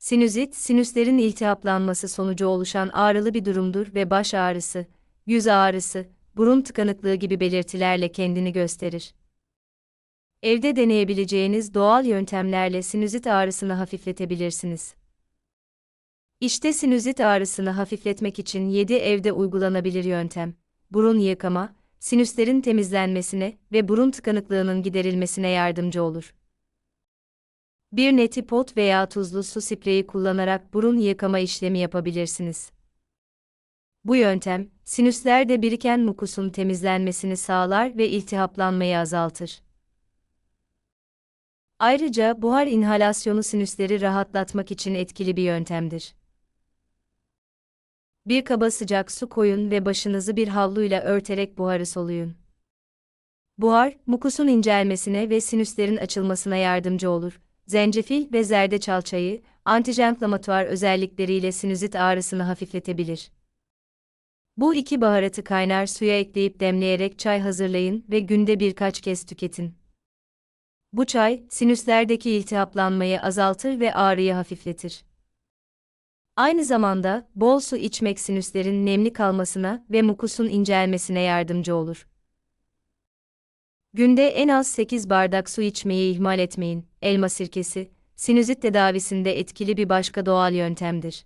Sinüzit, sinüslerin iltihaplanması sonucu oluşan ağrılı bir durumdur ve baş ağrısı, yüz ağrısı, burun tıkanıklığı gibi belirtilerle kendini gösterir. Evde deneyebileceğiniz doğal yöntemlerle sinüzit ağrısını hafifletebilirsiniz. İşte sinüzit ağrısını hafifletmek için 7 evde uygulanabilir yöntem. Burun yıkama, sinüslerin temizlenmesine ve burun tıkanıklığının giderilmesine yardımcı olur. Bir neti pot veya tuzlu su spreyi kullanarak burun yıkama işlemi yapabilirsiniz. Bu yöntem, sinüslerde biriken mukusun temizlenmesini sağlar ve iltihaplanmayı azaltır. Ayrıca buhar inhalasyonu sinüsleri rahatlatmak için etkili bir yöntemdir. Bir kaba sıcak su koyun ve başınızı bir havluyla örterek buharı soluyun. Buhar, mukusun incelmesine ve sinüslerin açılmasına yardımcı olur. Zencefil ve zerdeçal çayı, antijenflamatuar özellikleriyle sinüzit ağrısını hafifletebilir. Bu iki baharatı kaynar suya ekleyip demleyerek çay hazırlayın ve günde birkaç kez tüketin. Bu çay, sinüslerdeki iltihaplanmayı azaltır ve ağrıyı hafifletir. Aynı zamanda, bol su içmek sinüslerin nemli kalmasına ve mukusun incelmesine yardımcı olur. Günde en az 8 bardak su içmeyi ihmal etmeyin. Elma sirkesi, sinüzit tedavisinde etkili bir başka doğal yöntemdir.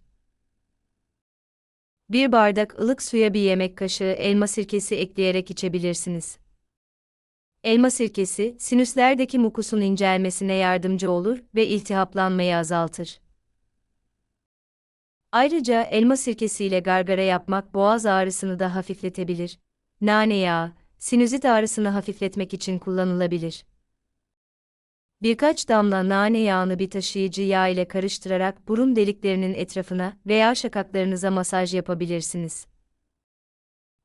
Bir bardak ılık suya bir yemek kaşığı elma sirkesi ekleyerek içebilirsiniz. Elma sirkesi, sinüslerdeki mukusun incelmesine yardımcı olur ve iltihaplanmayı azaltır. Ayrıca elma sirkesiyle gargara yapmak boğaz ağrısını da hafifletebilir. Nane yağı, sinüzit ağrısını hafifletmek için kullanılabilir. Birkaç damla nane yağını bir taşıyıcı yağ ile karıştırarak burun deliklerinin etrafına veya şakaklarınıza masaj yapabilirsiniz.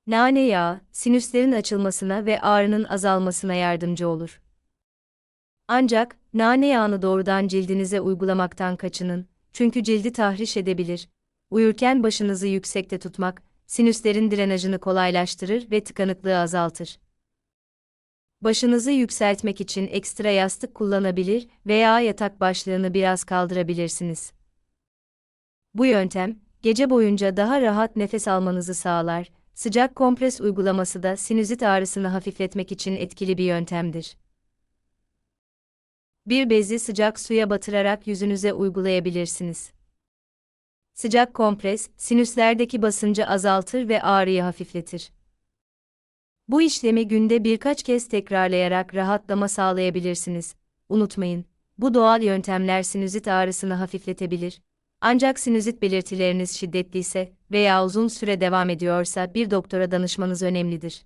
Nane yağı, sinüslerin açılmasına ve ağrının azalmasına yardımcı olur. Ancak, nane yağını doğrudan cildinize uygulamaktan kaçının, çünkü cildi tahriş edebilir. Uyurken başınızı yüksekte tutmak, sinüslerin drenajını kolaylaştırır ve tıkanıklığı azaltır. Başınızı yükseltmek için ekstra yastık kullanabilir veya yatak başlığını biraz kaldırabilirsiniz. Bu yöntem, gece boyunca daha rahat nefes almanızı sağlar. Sıcak kompres uygulaması da sinüzit ağrısını hafifletmek için etkili bir yöntemdir. Bir bezi sıcak suya batırarak yüzünüze uygulayabilirsiniz. Sıcak kompres, sinüslerdeki basıncı azaltır ve ağrıyı hafifletir. Bu işlemi günde birkaç kez tekrarlayarak rahatlama sağlayabilirsiniz. Unutmayın, bu doğal yöntemler sinüzit ağrısını hafifletebilir. Ancak sinüzit belirtileriniz şiddetliyse veya uzun süre devam ediyorsa bir doktora danışmanız önemlidir.